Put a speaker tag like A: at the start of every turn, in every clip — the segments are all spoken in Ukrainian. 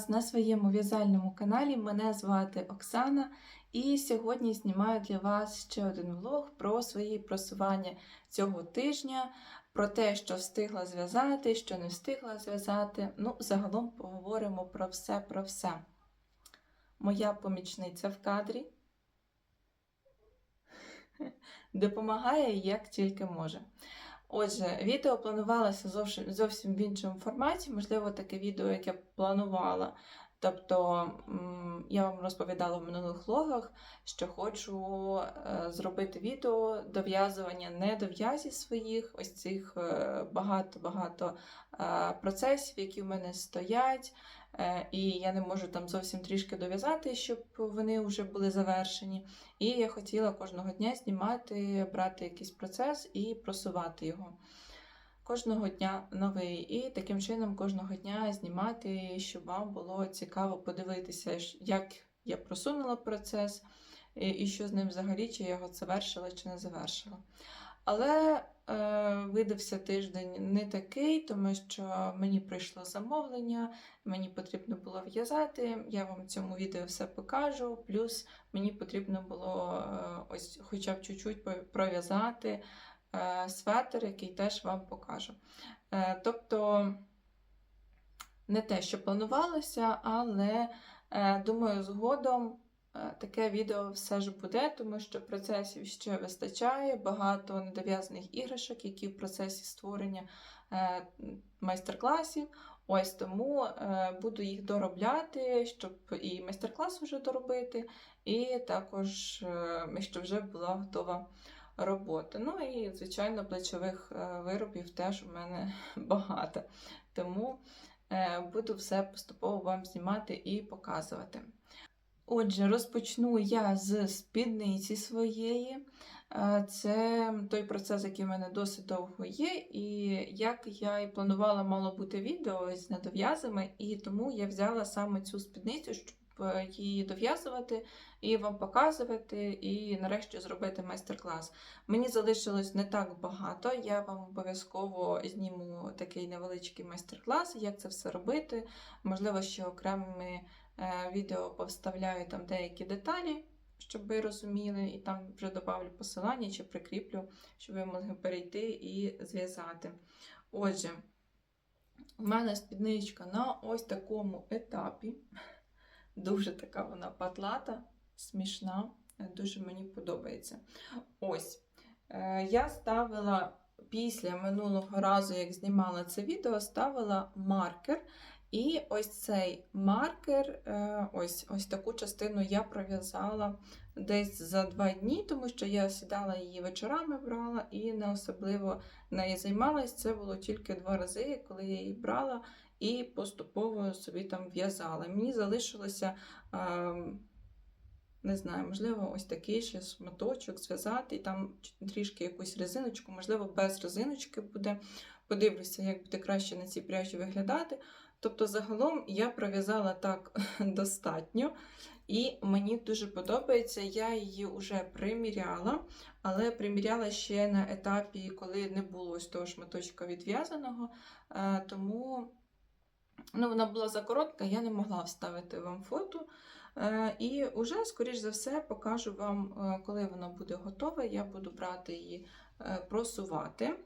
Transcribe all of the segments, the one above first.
A: вас на своєму в'язальному каналі. Мене звати Оксана, і сьогодні знімаю для вас ще один влог про свої просування цього тижня, про те, що встигла зв'язати, що не встигла зв'язати. Ну, загалом поговоримо про все, про все. Моя помічниця в кадрі допомагає як тільки може. Отже, відео планувалося зовсім, зовсім в іншому форматі, можливо, таке відео, яке планувала. Тобто я вам розповідала в минулих влогах, що хочу е, зробити відео дов'язування не до своїх, ось цих е, багато-багато е, процесів, які в мене стоять, і я не можу там зовсім трішки дов'язати, щоб вони вже були завершені. І я хотіла кожного дня знімати, брати якийсь процес і просувати його. Кожного дня новий, і таким чином кожного дня знімати, щоб вам було цікаво подивитися, як я просунула процес, і, що з ним взагалі, чи я його завершила, чи не завершила. Але е, видався тиждень не такий, тому що мені прийшло замовлення, мені потрібно було в'язати. Я вам в цьому відео все покажу. Плюс мені потрібно було е, ось хоча б чуть-чуть пров'язати е, светр, який теж вам покажу. Е, тобто не те, що планувалося, але е, думаю, згодом е, таке відео все ж буде, тому що процесів ще вистачає, багато недов'язаних іграшок, які в процесі створення е, майстер-класів. Ось тому е, буду їх доробляти, щоб і майстер-клас вже доробити, і також, е, щоб вже була готова робота. Ну і, звичайно, плечових е, виробів теж у мене багато. Тому е, буду все поступово вам знімати і показувати. Отже, розпочну я з спідниці своєї. Е, Це той процес, який в мене досить довго є, і як я і планувала, мало бути відео з недов'язами, і тому я взяла саме цю спідницю, щоб е, її дов'язувати і вам показувати, і нарешті зробити майстер-клас. Mені залишилось не так багато. Я вам обов'язково зніму такий невеличкий майстер-клас, як це все робити. Можливо, ще окремими відео повставляю там деякі деталі, щоб ви розуміли, і там вже добавлю посилання чи прикріплю, щоб ви могли перейти і зв'язати. Отже, у мене спідничка на ось такому етапі. Дуже така вона патлата, смішна, е, дуже мені подобається. Ось. Е, Я ставила після минулого разу, як знімала це відео, ставила маркер. І ось цей маркер, е, ось, ось таку частину я пров'язала десь за два дні, тому що я сідала її вечорами брала і не особливо нею займалась. Це було тільки два рази, коли я її брала і поступово собі там в'язала. Мені залишилося. ем, не знаю, можливо, ось такий ще шматочок зв'язати, і там трішки якусь резиночку, можливо, без резиночки буде. Подивлюся, як буде краще на цій пряжі виглядати. Тобто, загалом я пров'язала так достатньо, і мені дуже подобається. Я її вже приміряла, але приміряла ще на етапі, коли не було ось того шматочка відв'язаного. Е, Тому ну, вона була закоротка, я не могла вставити вам фото. Е, І вже, скоріш за все, покажу вам, е, коли вона буде готова. Я буду брати її просувати.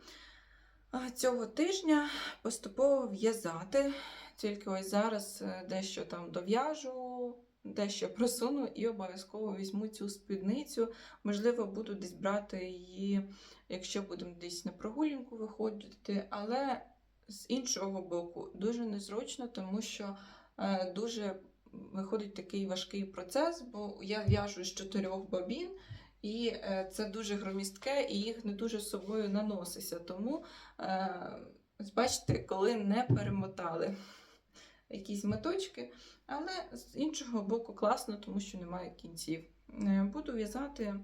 A: Цього тижня поступово в'язати. Тільки ось зараз е, дещо там дов'яжу, дещо просуну і обов'язково візьму цю спідницю. Можливо, буду десь брати її, якщо будемо десь на прогулянку виходити. Але з іншого боку, дуже незручно, тому що е, дуже виходить такий важкий процес, бо я в'яжу з чотирьох бобін, і е, це дуже громістке, і їх не дуже з собою наноситься. Тому, бачите, коли не перемотали якісь моточки, але з іншого боку класно, тому що немає кінців. Е, Буду в'язати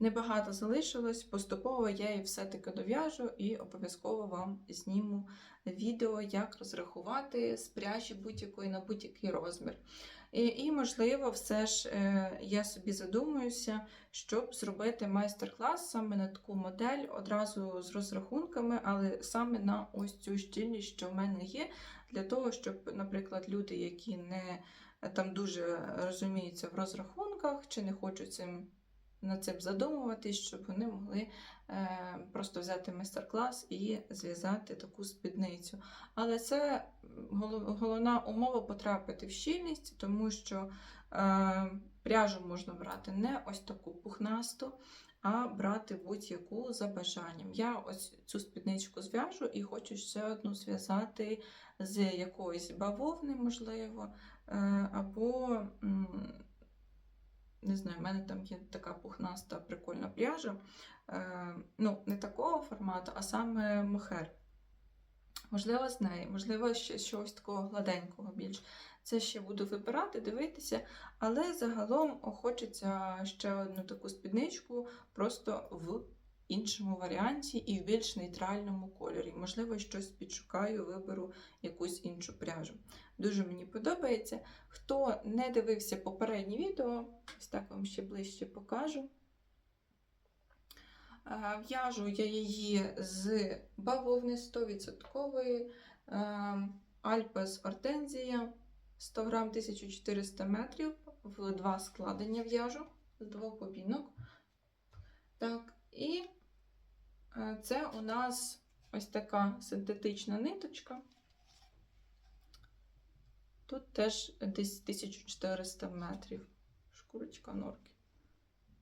A: Небагато залишилось, поступово я її все-таки дов'яжу і обов'язково вам зніму відео, як розрахувати з пряжі будь-якої на будь-який розмір. І, і, можливо, все ж е, я собі задумуюся, щоб зробити майстер-клас саме на таку модель одразу з розрахунками, але саме на ось цю щільність, що в мене є, для того, щоб, наприклад, люди, які не е, там дуже розуміються в розрахунках чи не хочуть цим над цим задумуватись, щоб вони могли е, просто взяти майстер-клас і зв'язати таку спідницю. Але це головна умова потрапити в щільність, тому що е, пряжу можна брати не ось таку пухнасту, а брати будь-яку за бажанням. Я ось цю спідничку зв'яжу і хочу ще одну зв'язати з якоїсь бавовни, можливо, е, або. не знаю, в мене там є така пухнаста прикольна пряжа. Е, ну, не такого формату, а саме мохер. Можливо, з неї, можливо, ще щось такого гладенького більш. Це ще буду вибирати, дивитися, але загалом хочеться ще одну таку спідничку просто в іншому варіанті і в більш нейтральному кольорі. Можливо, щось підшукаю, виберу якусь іншу пряжу. Дуже мені подобається. Хто не дивився попереднє відео, ось так вам ще ближче покажу. Е, В'яжу я її з бавовни 100% Альпес Ортензія 100 грам 1400 метрів в два складення в'яжу з двох бобінок. Так, і е, це у нас ось така синтетична ниточка. Тут теж десь 1400 метрів. Шкурочка норки.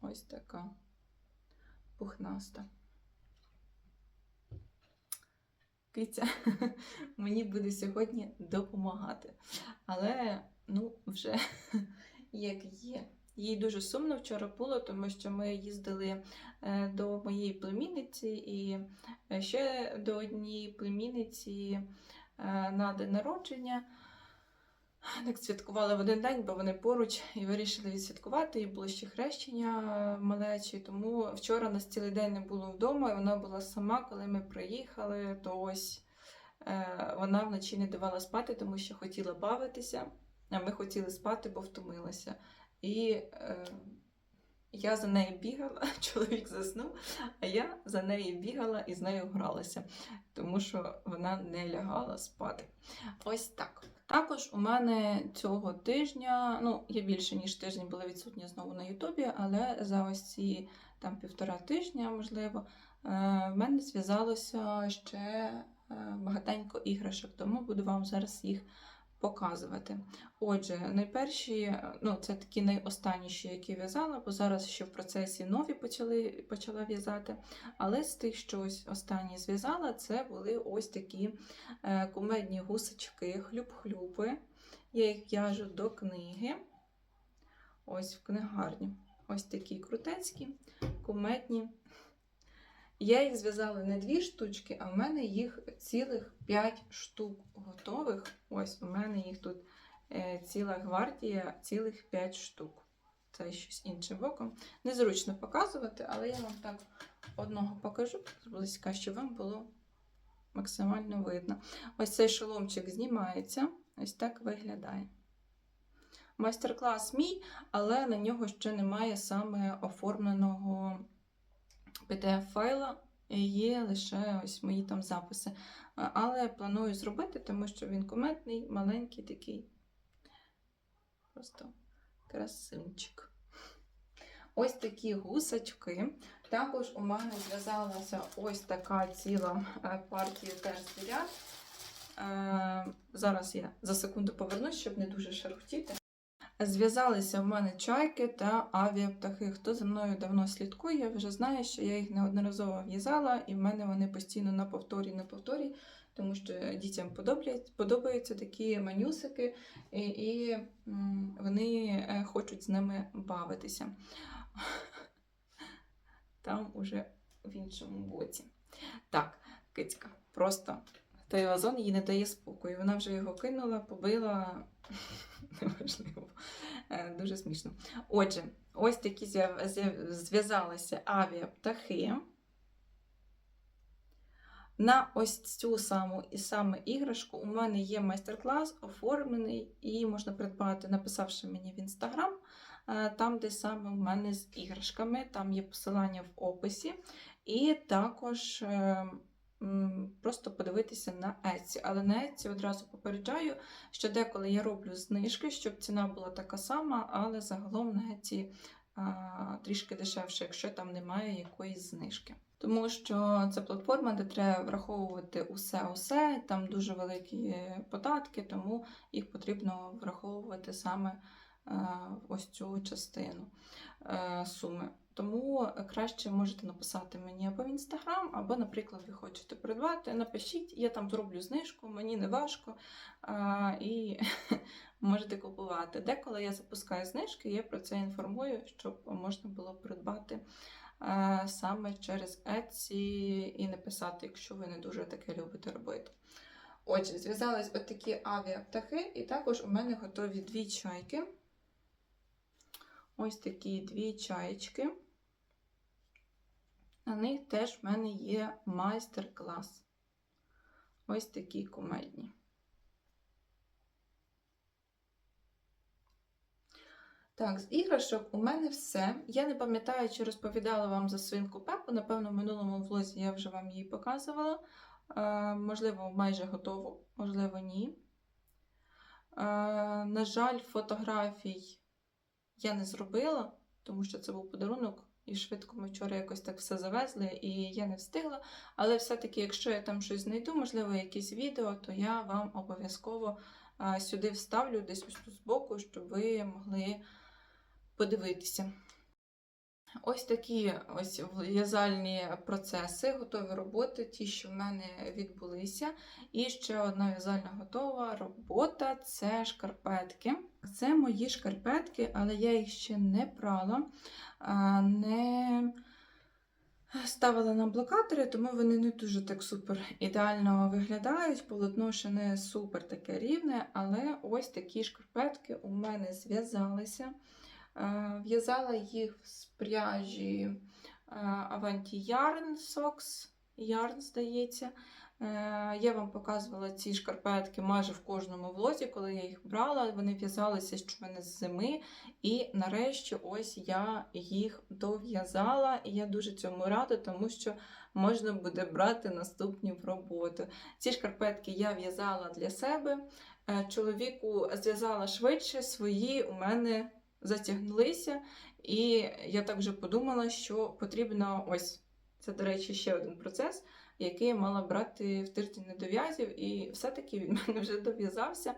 A: Ось така пухнаста. Киця мені буде сьогодні допомагати. Але, ну, вже як є. Їй дуже сумно вчора було, тому що ми їздили е, до моєї племінниці і е, ще до однієї племінниці е, на день народження. Так святкували в один день, бо вони поруч і вирішили відсвяткувати. І було ще хрещення малечі. Тому вчора нас цілий день не було вдома, і вона була сама, коли ми приїхали, то ось е, вона вночі не давала спати, тому що хотіла бавитися. А ми хотіли спати, бо втомилася. І е, я за нею бігала, чоловік заснув, а я за нею бігала і з нею гралася, тому що вона не лягала спати. Ось так. Також у мене цього тижня, ну, я більше ніж тиждень була відсутня знову на Ютубі, але за ось ці там півтора тижня, можливо, е, в мене зв'язалося ще е, багатенько іграшок, тому буду вам зараз їх показувати. Отже, найперші, ну, це такі найостанніші, які в'язала, бо зараз ще в процесі нові почали, почала в'язати. Але з тих, що ось останні зв'язала, це були ось такі е, кумедні гусочки, хлюб-хлюпи. Я їх в'яжу до книги. Ось в книгарні. Ось такі крутецькі, кумедні. Я їх зв'язала не дві штучки, а в мене їх цілих 5 штук готових. Ось у мене їх тут е, ціла гвардія, цілих 5 штук. Це щось іншим боком. Незручно показувати, але я вам так одного покажу зблизька, щоб вам було максимально видно. Ось цей шоломчик знімається, ось так виглядає. Майстер-клас мій, але на нього ще немає саме оформленого PDF-файла, є лише ось мої там записи. Але планую зробити, тому що він кумедний, маленький такий. Просто красунчик. Ось такі гусачки. Також у мене зв'язалася ось така ціла е, партія теж звірят. Е, Зараз я за секунду повернусь, щоб не дуже шархтіти. Зв'язалися в мене чайки та авіаптахи. Хто за мною давно слідкує, вже знає, що я їх неодноразово в'язала, і в мене вони постійно на повторі, на повторі, тому що дітям подобаються, такі манюсики, і, і вони е, хочуть з ними бавитися. Там уже в іншому боці. Так, кицька, просто той вазон їй не дає спокою. Вона вже його кинула, побила Неважливо. Е, Дуже смішно. Отже, ось такі зв'язалися авіаптахи. На ось цю саму і саме іграшку у мене є майстер-клас оформлений, і можна придбати, написавши мені в інстаграм, е, там, де саме у мене з іграшками, там є посилання в описі, і також е, просто подивитися на Etsy. Але на Etsy одразу попереджаю, що деколи я роблю знижки, щоб ціна була така сама, але загалом на Etsy трішки дешевше, якщо там немає якоїсь знижки. Тому що це платформа, де треба враховувати усе-усе, там дуже великі податки, тому їх потрібно враховувати саме ось цю частину е, суми. Тому краще можете написати мені або в інстаграм, або, наприклад, ви хочете придбати. Напишіть, я там зроблю знижку, мені не важко. І можете купувати. Деколи я запускаю знижки, я про це інформую, щоб можна було придбати саме через Etsy і написати, якщо ви не дуже таке любите робити. Отже, зв'язались отакі авіаптахи, і також у мене готові дві чайки. Ось такі дві чаєчки. На них теж в мене є майстер-клас. Ось такі кумедні. Так, з іграшок у мене все. Я не пам'ятаю, чи розповідала вам за свинку Пепу. Напевно, в минулому влозі я вже вам її показувала. Е, можливо, майже готово, можливо, ні. Е, на жаль, фотографій я не зробила, тому що це був подарунок, і швидко ми вчора якось так все завезли, і я не встигла. Але все-таки, якщо я там щось знайду, можливо, якісь відео, то я вам обов'язково сюди вставлю десь ось збоку, щоб ви могли подивитися. Ось такі ось в'язальні процеси, готові роботи, ті, що в мене відбулися. І ще одна в'язальна готова робота це шкарпетки. Це мої шкарпетки, але я їх ще не прала, не ставила на блокатори, тому вони не дуже так супер ідеально виглядають. Полотно ще не супер таке рівне, але ось такі шкарпетки у мене зв'язалися. Е, В'язала їх з пряжі е, Avanti Yarn Socks, Yarn, здається. Е, Я вам показувала ці шкарпетки майже в кожному влозі, коли я їх брала. Вони в'язалися що вони з зими. І нарешті ось я їх дов'язала. І я дуже цьому рада, тому що можна буде брати наступні в роботу. Ці шкарпетки я в'язала для себе. Чоловіку зв'язала швидше, свої у мене затягнулися, і я так вже подумала, що потрібно ось це, до речі, ще один процес, який я мала брати в тиждень недов'язів, і все-таки він мене вже дов'язався.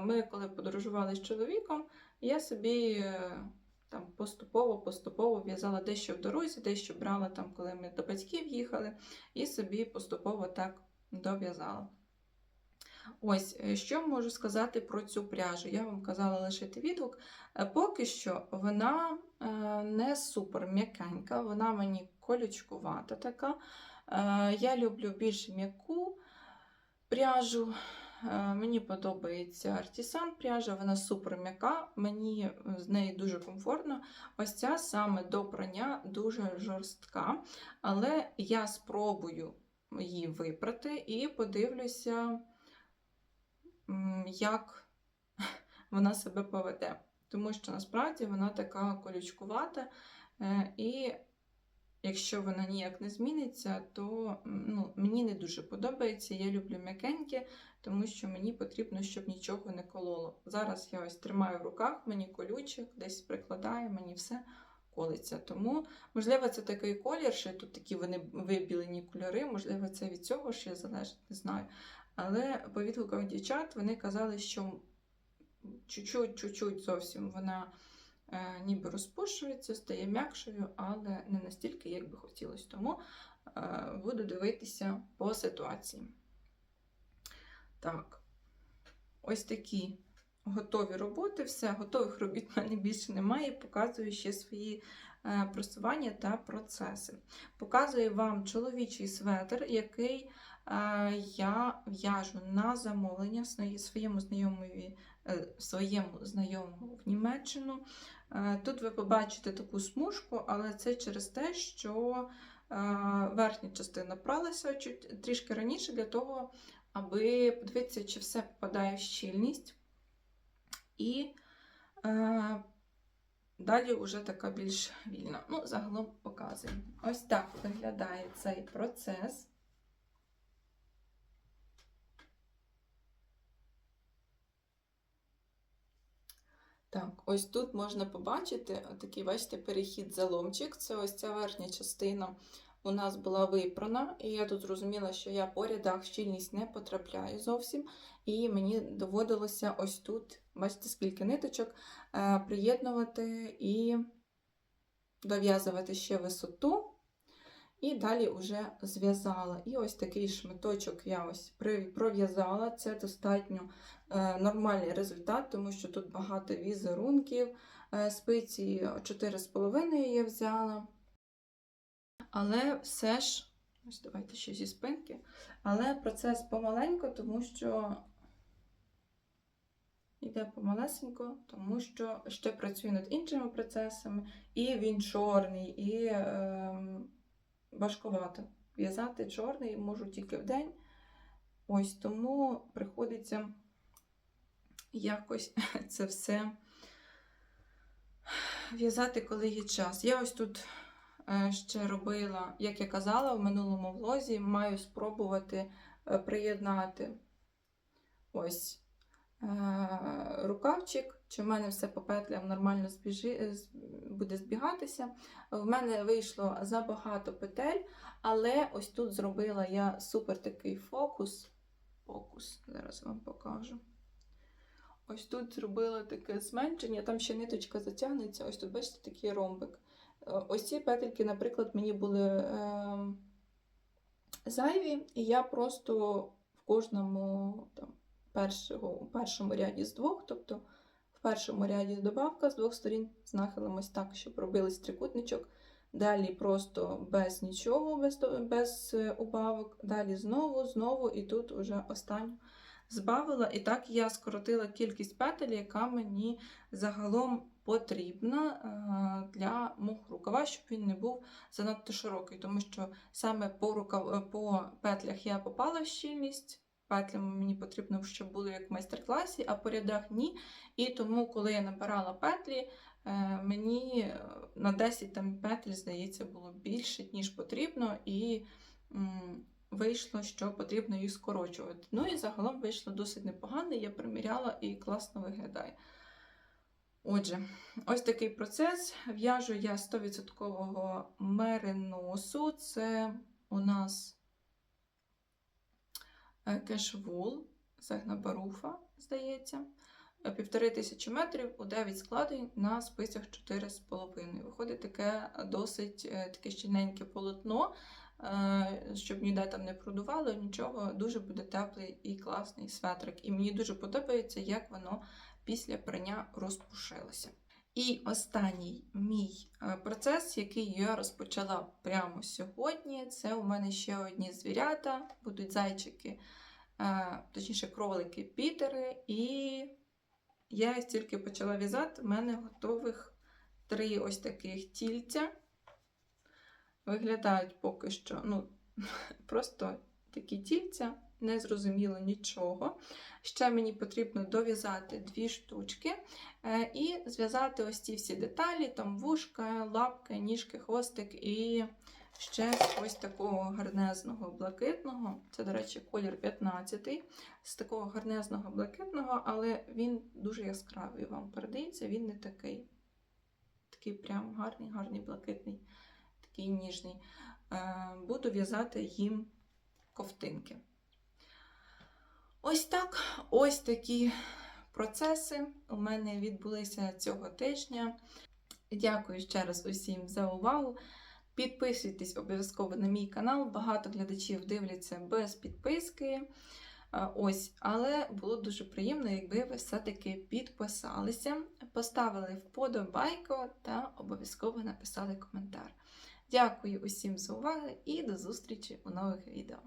A: Ми, коли подорожували з чоловіком, я собі е, там поступово-поступово в'язала дещо в дорозі, дещо брала там, коли ми до батьків їхали, і собі поступово так дов'язала. Ось, е, що можу сказати про цю пряжу? Я вам казала лишити відгук. Е, Поки що вона е, не супер м'якенька, вона мені колючкувата така. Я люблю більш м'яку пряжу. Мені подобається артісан пряжа, вона супер м'яка, мені з нею дуже комфортно. Ось ця саме до прання дуже жорстка, але я спробую її випрати і подивлюся, як вона себе поведе. Тому що насправді вона така колючкувата, е, і якщо вона ніяк не зміниться, то ну, мені не дуже подобається. Я люблю м'якеньке, тому що мені потрібно, щоб нічого не кололо. Зараз я ось тримаю в руках, мені колюче, десь прикладаю, мені все колиться. Тому, можливо, це такий колір, що тут такі вони вибілені кольори, можливо, це від цього ще залежить, не знаю. Але по відгукам дівчат вони казали, що чуть-чуть, зовсім вона е, ніби розпушується, стає м'якшою, але не настільки, як би хотілося. Тому е, буду дивитися по ситуації. Так, ось такі готові роботи, все, готових робіт мене більше немає. Показую ще свої е, просування та процеси. Показую вам чоловічий светр, який я в'яжу на замовлення своєму знайомові е, своєму знайомому в Німеччину. Е, Тут ви побачите таку смужку, але це через те, що е, верхня частина пралася трішки раніше для того, аби подивитися, чи все попадає в щільність. І е, далі вже така більш вільна. Ну, загалом показуємо. Ось так виглядає цей процес. Так, ось тут можна побачити такий, бачите, перехід заломчик. Це ось ця верхня частина у нас була випрана, і я тут зрозуміла, що я по рядах щільність не потрапляю зовсім. І мені доводилося ось тут, бачите, скільки ниточок, е, приєднувати і дов'язувати ще висоту. І далі вже зв'язала. І ось такий шматочок я ось пров'язала. Це достатньо е, нормальний результат, тому що тут багато візерунків. Е, спиці 4,5 я взяла. Але все ж, ось давайте ще зі спинки. Але процес помаленько, тому що йде помалесенько, тому що ще працюю над іншими процесами, і він чорний, і е, важкувато. В'язати чорний можу тільки вдень. Ось тому приходиться якось це все в'язати, коли є час. Я ось тут е, ще робила, як я казала в минулому влозі, маю спробувати е, приєднати ось рукавчик, чи в мене все по петлям нормально збіжи, е, буде збігатися. В мене вийшло забагато петель, але ось тут зробила я супер такий фокус. Фокус, зараз вам покажу. Ось тут зробила таке зменшення, там ще ниточка затягнеться. Ось тут, бачите, такий ромбик. Е, Ось ці петельки, наприклад, мені були е, зайві, і я просто в кожному там, першого, у першому ряді з двох, тобто в першому ряді добавка з двох сторін з нахилом так, щоб робились трикутничок. Далі просто без нічого, без, без е, убавок. Далі знову, знову, і тут уже останню збавила. І так я скоротила кількість петель, яка мені загалом потрібна е, для мого рукава, щоб він не був занадто широкий, тому що саме по, рукав... е, по петлях я попала в щільність. Петлями мені потрібно, щоб було як в майстер-класі, а по рядах ні. І тому, коли я набирала петлі, е, мені е, на 10 там петель, здається, було більше, ніж потрібно, і вийшло, що потрібно їх скорочувати. Ну і загалом вийшло досить непогано, я приміряла і класно виглядає. Отже, ось такий процес. В'яжу я 100% мериносу. Це у нас кешвул, Сегнабаруфа, здається. Е, Півтори тисячі метрів у 9 складень на спицях 4,5. Виходить таке досить е, таке щільненьке полотно, е, щоб ніде там не продувало, нічого, дуже буде теплий і класний светрик. І мені дуже подобається, як воно після прання розпушилося. І останній мій е, процес, який я розпочала прямо сьогодні, це у мене ще одні звірята, будуть зайчики, е, точніше, кролики Пітери. І я їх тільки почала в'язати, в мене готових три ось таких тільця. Виглядають поки що, ну, просто такі тільця, не зрозуміло нічого. Ще мені потрібно дов'язати дві штучки е, і зв'язати ось ці всі деталі: там вушка, лапки, ніжки, хвостик і ще ось такого гарнезного блакитного. Це, до речі, колір 15 з такого гарнезного блакитного, але він дуже яскравий вам передається, він не такий. Такий прям гарний, гарний блакитний, такий ніжний. Е, Буду в'язати їм ковтинки. Ось так, ось такі процеси у мене відбулися цього тижня. Дякую ще раз усім за увагу. Підписуйтесь обов'язково на мій канал. Багато глядачів дивляться без підписки. Е, Ось, але було дуже приємно, якби ви все-таки підписалися, поставили вподобайку та обов'язково написали коментар. Дякую усім за увагу і до зустрічі у нових відео.